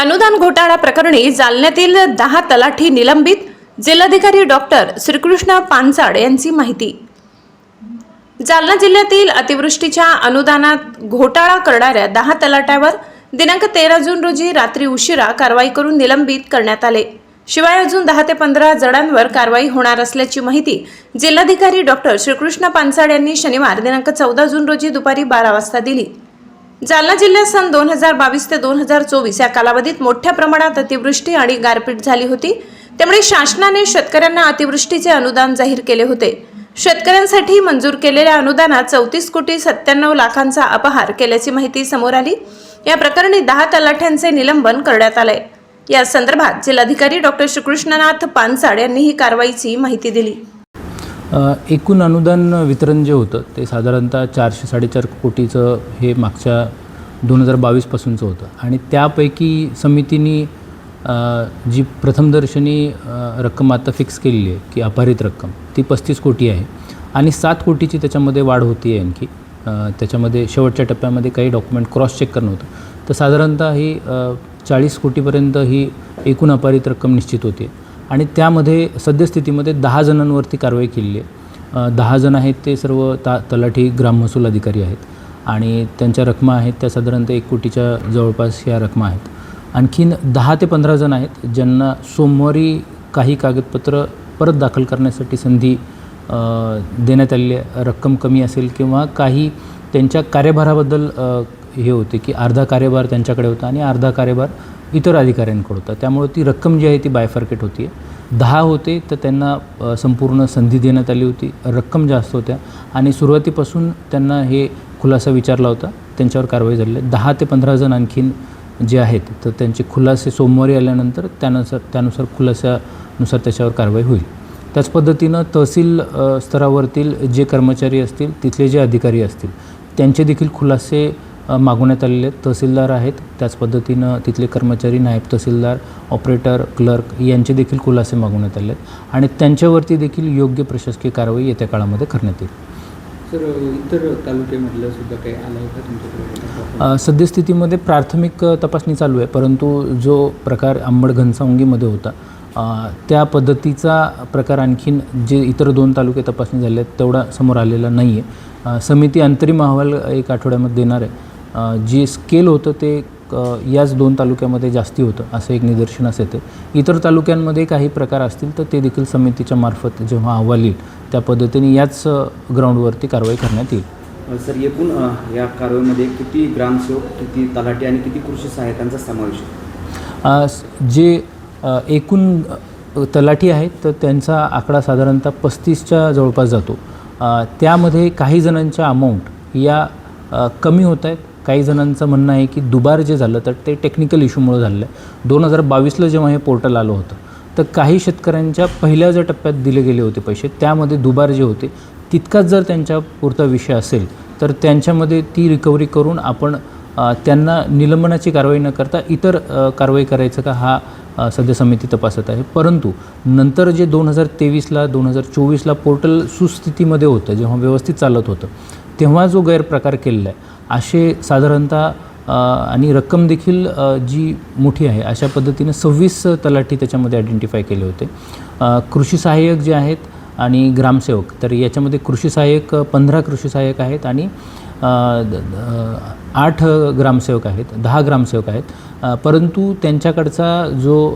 अनुदान घोटाळा प्रकरणी जालन्यातील दहा तलाठी निलंबित. जिल्हाधिकारी डॉक्टर श्रीकृष्ण पानसाड यांची माहिती. जालना जिल्ह्यातील अतिवृष्टीच्या अनुदानात घोटाळा करणाऱ्या दहा तलाट्यावर दिनांक तेरा जून रोजी रात्री उशिरा कारवाई करून निलंबित करण्यात आले. शिवाय अजून दहा ते पंधरा जणांवर कारवाई होणार असल्याची माहिती जिल्हाधिकारी डॉक्टर श्रीकृष्ण पानसाड यांनी शनिवार दिनांक चौदा जून रोजी दुपारी बारा वाजता दिली. जालना जिल्ह्यात सन दोन हजार बावीस ते दोन हजार चोवीस या कालावधीत मोठ्या प्रमाणात अतिवृष्टी आणि गारपीट झाली होती. त्यामुळे शासनाने शेतकऱ्यांना अतिवृष्टीचे अनुदान जाहीर केले होते. शेतकऱ्यांसाठी मंजूर केलेल्या अनुदानात चौतीस कोटी सत्त्याण्णव लाखांचा अपहार केल्याची माहिती समोर आली. या प्रकरणी दहा तलाठ्यांचे निलंबन करण्यात आले या संदर्भात जिल्हाधिकारी डॉक्टर श्रीकृष्णनाथ पानसाड यांनी ही कारवाईची माहिती दिली. एकूण अनुदान वितरण जे होतं ते साधारणतः चारशे साडेचार कोटीचं हे मागच्या दोन हजार बावीसपासूनचं होतं. आणि त्यापैकी समितीनी जी प्रथमदर्शनी रक्कम आता फिक्स केलेली आहे की अपारित रक्कम ती पस्तीस कोटी आहे. आणि सात कोटीची त्याच्यामध्ये वाढ होती आहे आणखी त्याच्यामध्ये शेवटच्या टप्प्यामध्ये काही डॉक्युमेंट क्रॉस चेक करणं होतं. तर साधारणतः ही चाळीस कोटीपर्यंत ही एकूण अपारित रक्कम निश्चित होती आणि त्यामध्ये सद्यस्थितीमध्ये दहा जणांवरती कारवाई केलेली आहे. दहा जण आहेत ते सर्व ता तलाठी ग्राम महसूल अधिकारी आहेत. आणि त्यांच्या रकमा आहेत त्या साधारणतः एक कोटीच्या जवळपास ह्या रकमा आहेत. आणखीन दहा ते पंधरा जण आहेत ज्यांना सोमवारी काही कागदपत्र परत दाखल करण्यासाठी संधी देण्यात आलेली आहे. रक्कम कमी असेल किंवा काही त्यांच्या कार्यभाराबद्दल हे होते की अर्धा कार्यभार त्यांच्याकडे होता आणि अर्धा कार्यभार इतर अधिकाऱ्यांकडं होता त्यामुळे ती रक्कम जी आहे ती बायफार्केट होती दहा होते तर त्यांना संपूर्ण संधी देण्यात आली होती. रक्कम जास्त होत्या. आणि सुरुवातीपासून त्यांना हे खुलासा विचारला होता. त्यांच्यावर कारवाई झालेली आहे. दहा ते पंधरा जण आणखीन जे आहेत तर त्यांचे खुलासे सोमवारी आल्यानंतर त्यानुसार त्यानुसार खुलासानुसार त्याच्यावर कारवाई होईल. त्याच पद्धतीनं तहसील स्तरावरतील जे कर्मचारी असतील तिथले जे अधिकारी असतील त्यांचे देखील खुलासे मागवण्यात आलेले आहेत तहसीलदार आहेत. त्याच पद्धतीनं तिथले कर्मचारी नायब तहसीलदार ऑपरेटर क्लर्क यांचे देखील खुलासे मागवण्यात आले आहेत आणि त्यांच्यावरती देखील योग्य प्रशासकीय कारवाई येत्या काळामध्ये करण्यात येईल. सर इतर तालुक्यामधलं सुद्धा काही आलं आहे का तुमच्याकडे? सद्यस्थितीमध्ये प्राथमिक तपासणी चालू आहे. परंतु जो प्रकार अंबड घनसावंगीमध्ये होता त्या पद्धतीचा प्रकार आणखीन जे इतर दोन तालुके तपासणी झाले आहेत तेवढा समोर आलेला नाही आहे समिती अंतरिम अहवाल एक आठवड्यामध्ये देणार आहे. जे स्केल होतं ते याच दोन तालुक्यामध्ये जास्ती होतं असं एक निदर्शनास येते. इतर तालुक्यांमध्ये काही प्रकार असतील तर ते देखील समितीच्या मार्फत जेव्हा अहवाल येईल त्या पद्धतीने याच ग्राउंडवरती कारवाई करण्यात येईल. सर एकूण या कारवाईमध्ये किती ग्रामसेवक किती तलाठी आणि किती कृषी सहाय्यकांचा समावेश जे एकूण तलाठी आहेत तर त्यांचा आकडा साधारणतः पस्तीसच्या जवळपास जातो. त्यामध्ये काही जणांच्या अमाऊंट या कमी होत आहेत काही जणांचं म्हणणं आहे की दुबार जे झालं तर ते टेक्निकल इश्यूमुळे झालेलं आहे. दोन हजार बावीसला जेव्हा हे पोर्टल आलं होतं तर काही शेतकऱ्यांच्या पहिल्या ज्या टप्प्यात दिले गेले होते पैसे त्यामध्ये दुबार जे होते तितकाच जर त्यांच्या पुरता विषय असेल तर त्यांच्यामध्ये ती रिकव्हरी करून आपण त्यांना निलंबनाची कारवाई न करता इतर कारवाई करायचं का हा सध्या समिती तपासत आहे. परंतु नंतर जे दोन हजार तेवीसला दोन हजार चोवीसला पोर्टल सुस्थितीमध्ये होतं जेव्हा व्यवस्थित चालत होतं तेव्हा जो गैरप्रकार केलेला आहे असे साधारणतः आणि रक्कम देखील जी मोठी आहे अशा पद्धतीने सव्वीस तलाठी त्याच्यामध्ये आयडेंटिफाय केले होते. कृषी सहाय्यक जे आहेत आणि ग्रामसेवक तर याच्यामध्ये कृषी सहाय्यक पंधरा कृषी सहाय्यक आहेत आणि आठ ग्रामसेवक आहेत दहा ग्रामसेवक आहेत. परंतु त्यांच्याकडचा जो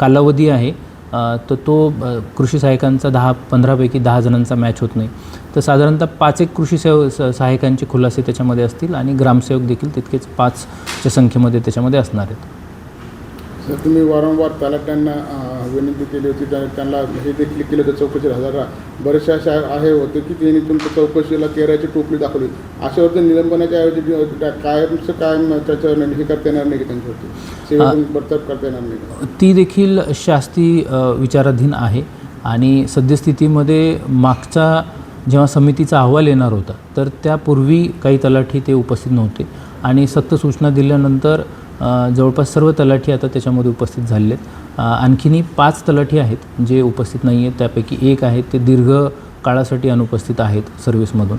कालावधी आहे तर तो कृषी सहाय्यकांचा दहा पंधरापैकी दहा जणांचा मॅच होत नाही. तर साधारणतः पाच एक कृषी सेव स- सहाय्यकांचे खुलासे त्याच्यामध्ये असतील आणि ग्रामसेवक देखील तितकेच पाचच्या संख्येमध्ये त्याच्यामध्ये असणार आहेत. सर तुम्ही वारंवार तलाट्यांना विनंती केली होती त्या- त्यांना हे देखील केलं होतं चौकशी हजर बरेचसे असे आहे होते की त्यांनी तुमच्या चौकशीला केराची टोपली दाखवली अशावरती निलंबनाच्या ऐवजी कायमचं कायम त्याचं हे करता येणार नाही की त्यांच्यावरती सेवेतून बडतर्फ करता येणार नाही? ती देखील शास्ती विचाराधीन आहे आणि सद्यस्थितीमध्ये मागचा जेव्हा समितीचा अहवाल येणार होता तर त्यापूर्वी काही तलाठी ते उपस्थित नव्हते आणि सक्त सूचना दिल्यानंतर जवळपास सर्व तलाठी आता त्याच्यामध्ये उपस्थित झालेले आहेत आणखीनही पाच तलाठी आहेत जे उपस्थित नाही आहेत त्यापैकी एक आहेत ते दीर्घ काळासाठी अनुपस्थित आहेत सर्व्हिसमधून.